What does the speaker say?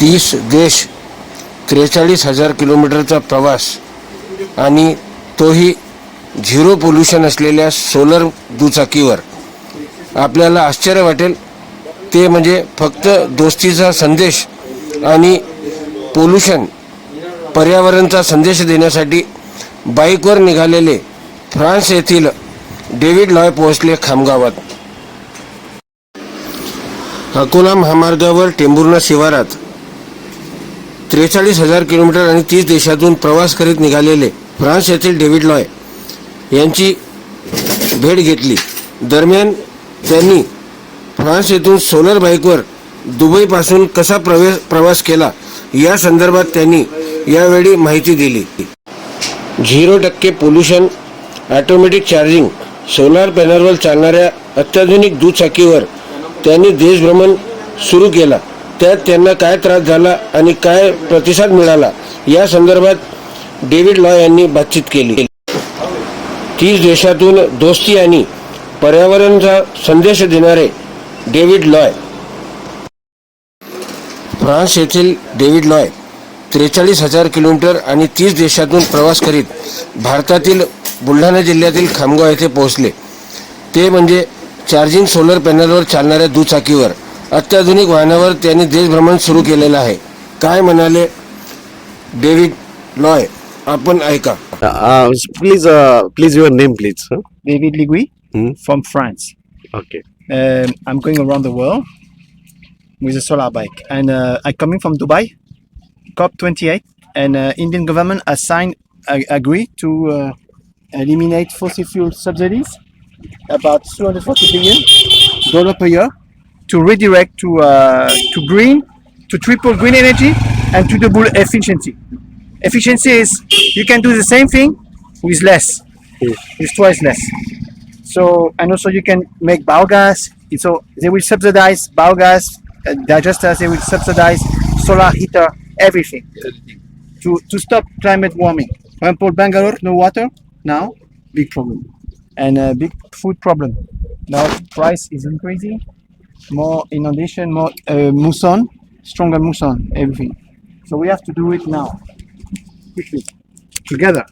तीस देश त्रेचाळीस हजार किलोमीटरचा प्रवास आणि तोही झिरो पोल्युशन असलेल्या सोलर दुचाकीवर. आपल्याला आश्चर्य वाटेल. ते म्हणजे फक्त दोस्तीचा संदेश आणि पोल्युशन पर्यावरणचा संदेश देण्यासाठी बाईकवर निघालेले फ्रान्स येथील डेव्हिड लॉय पोहोचले खामगावात. अकोला महामार्गावर टेंभुर्णा शिवारात त्रेचाळीस हजार किलोमीटर आणि तीस देशातून प्रवास करीत निघालेले फ्रान्स येथील डेव्हिड लॉय यांची भेट घेतली. दरम्यान त्यांनी फ्रान्स येथून सोलर बाईकवर दुबईपासून कसा प्रवेश प्रवास केला या संदर्भात त्यांनी यावेळी माहिती दिली. झिरो टक्के पोल्युशन ॲटोमॅटिक चार्जिंग सोलार पॅनलवर चालणाऱ्या अत्याधुनिक दुचाकीवर त्यांनी देशभ्रमण सुरू केला. त्यात त्यांना काय त्रास झाला आणि काय प्रतिसाद मिळाला या संदर्भात डेव्हिड लॉ यांनी बातचीत केली. तीस देशातून दोस्ती आणि पर्यावरणचा संदेश देणारे डेव्हिड लॉय फ्रान्स येथील डेव्हिड लॉय त्रेचाळीस हजार किलोमीटर आणि तीस देशातून प्रवास करीत भारतातील बुलढाणा जिल्ह्यातील खामगाव येथे पोहोचले. ते म्हणजे चार्जिंग सोलर पॅनलवर चालणाऱ्या दुचाकीवर. अत्याधुनिक वाहनावर त्यांनी देशभ्रमण सुरू केलेलं आहे काय म्हणाले डेव्हिड लॉय आपण ऐका Uh, please, uh, please your name, please. Huh? David Ligui Hmm. from France. Okay. Um, I'm going around the world with a solar bike, and uh, I'm coming from Dubai, COP28, and uh, Indian government has signed a- agree to uh, eliminate fossil fuel subsidies, about 240 billion dollar per year, to redirect to uh, to green, to triple green energy, and to double efficiency. Efficiency is you can do the same thing with less, with twice less. So and also you can make biogas. So they will subsidize biogas, uh, digesters. They will subsidize solar heater, everything to to stop climate warming. For example, Bangalore, no water now, big problem, and a big food problem. Now price is increasing, more inundation, more uh, muson, stronger muson, everything. So we have to do it now, quickly, together.